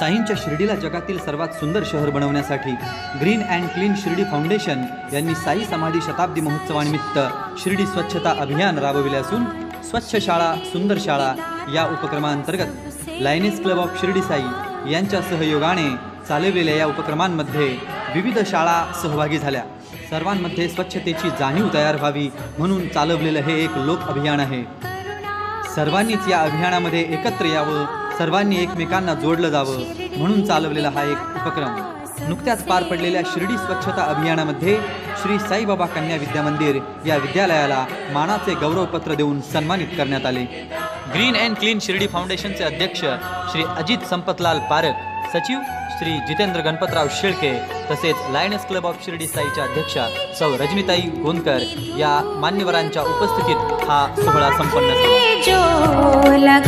साईंच्या शिर्डीला जगातील सर्वात सुंदर शहर बनवण्यासाठी green and clean Shirdi foundation यांनी साई समाधी शताब्दी महोत्सवानिमित्त शिर्डी स्वच्छता अभियान राबविले असून स्वच्छ शाळा सुंदर शाळा या उपक्रमांतर्गत lioness club of Shirdi Sai यांच्या सहयोगाने चालवलेल्या या उपक्रमांमध्ये विविध शाळा सहभागी झाल्या. सर्वांमध्ये स्वच्छतेची जाणीव तयार व्हावी म्हणून चालवलेलं हे एक लोक अभियान आहे. सर्वांनीच या अभियानामध्ये एकत्र यावं सर्वांनी एकमेकांना जोडलं जावं म्हणून चालवलेला हा एक उपक्रम. नुकत्याच पार पडलेल्या शिर्डी स्वच्छता अभियानामध्ये श्री साईबाबा कन्या विद्या मंदिर या विद्यालयाला मानाचे गौरवपत्र देऊन सन्मानित करण्यात आले. ग्रीन अँड क्लीन शिर्डी फाउंडेशनचे अध्यक्ष श्री अजित संपतलाल पारक सचिव श्री जितेंद्र गणपतराव शेळके तसेच लायनस क्लब ऑफ शिर्डी साईच्या अध्यक्षा सौ रजनीताई गोंदकर या मान्यवरांच्या उपस्थितीत हा सोहळा संपन्न झाला.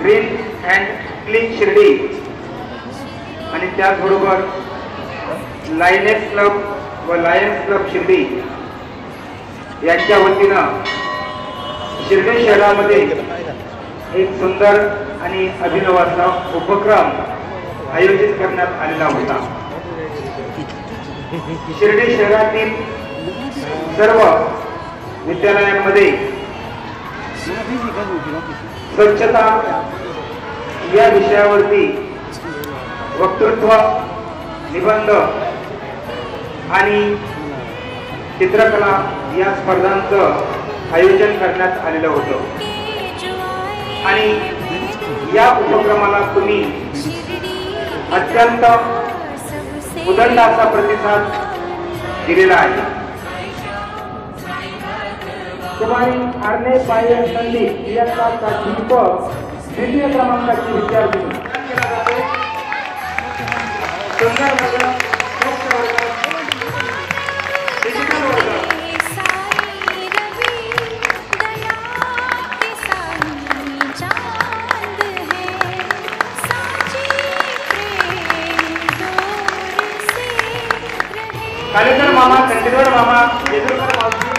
Green and clean Shirdi. आणि त्याचबरोबर लायनेस क्लब व लायन्स क्लब शिर्डी. यांच्या वतीनं शिर्डी शहरामध्ये एक सुंदर आणि अभिनव असा उपक्रम आयोजित करण्यात आलेला होता. शिर्डी शहरातील सर्व विद्यालयांमध्ये स्वच्छता या विषयावरती वक्तृत्व निबंध आणि चित्रकला या स्पर्धांचं आयोजन करण्यात आलेलं होतं. आणि या उपक्रमाला तुम्ही अत्यंत उदंड असा प्रतिसाद दिलेला आहे. कुमारी अर्णे पाय संदीप इयत्ता दीपक द्वितीय क्रमांकाची विद्यार्थी कलेक्टर मामा कंटेनर मामा यदुरकर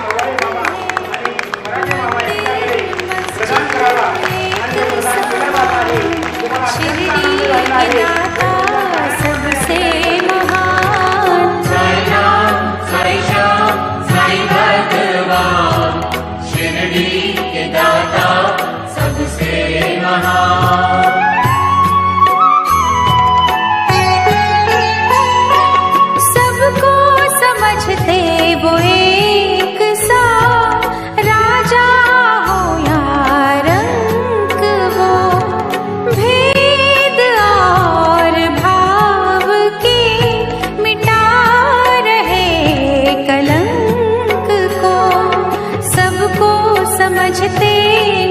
समझते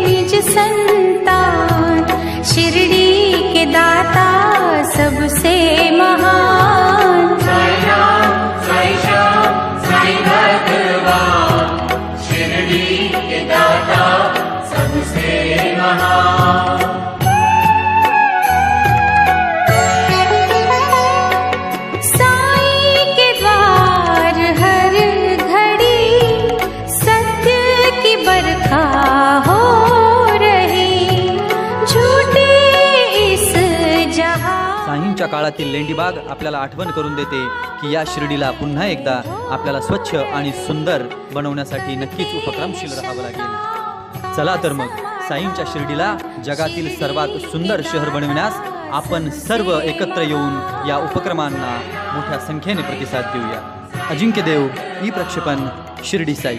निज संतान शिरडी के दाता पूर्वीच्या काळातील लेंडीबाग आपल्याला आठवण करून देते की या शिर्डीला पुन्हा एकदा आपल्याला स्वच्छ आणि सुंदर बनवण्यासाठी नक्कीच उपक्रमशील राहावं लागेल. चला तर मग साईंच्या शिर्डीला जगातील सर्वात सुंदर शहर बनविण्यास आपण सर्व एकत्र येऊन या उपक्रमांना मोठ्या संख्येने प्रतिसाद देऊया. अजिंक्य देव ई प्रक्षेपण शिर्डी साई.